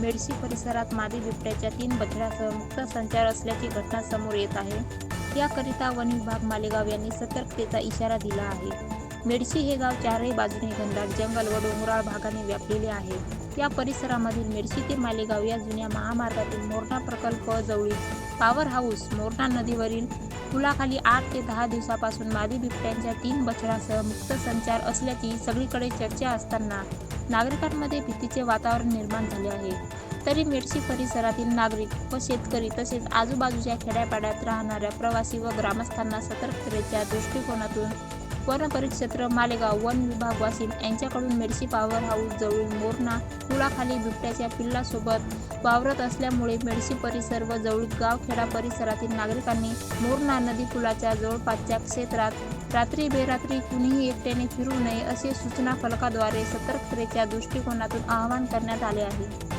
सोबत मादी बिबट्याच्या तीन बछड्यासह मुक्त संचार असल्याची घटना समोर येत आहे. याकरिता वन विभाग मालेगाव यांनी सतर्कतेचा इशारा दिला आहे. मेडशी हे गाव चारही बाजूने घनदाट जंगल व डोंगराळ भागाने व्यापलेले आहे. या परिसरामधील मेडशी ते मालेगाव या जुन्या महामार्गातील मोरणा प्रकल्प जवळील पॉवर हाऊस मोरणा नदीवरील पुलाखाली आठ ते दहा दिवसापासून मादी बिबट्यांच्या तीन बछड्यासह मुक्त संचार असल्याची सगळीकडे चर्चा असताना नागरिकांमध्ये भीतीचे वातावरण निर्माण झाले आहे. तरी मेडशी परिसरातील नागरिक व शेतकरी तसेच आजूबाजूच्या खेड्यापाड्यात राहणाऱ्या प्रवासी व ग्रामस्थांना सतर्कतेच्या दृष्टिकोनातून वन परिक्षेत्र मालेगाव वन विभाग वाशिम यांच्याकडून मेडशी पॉवर हाऊस जवळील मोरणा पुलाखाली बिबट्याच्या पिल्लासोबत वावरत असल्यामुळे मेडशी परिसर व जवळील गावखेडा परिसरातील नागरिकांनी मोरणा नदी पुलाच्या जवळपासच्या क्षेत्रात रात्री बेरात्री कुणीही एकट्याने फिरू नये असे सूचना फलकाद्वारे सतर्कतेच्या दृष्टिकोनातून आवाहन करण्यात आले आहे.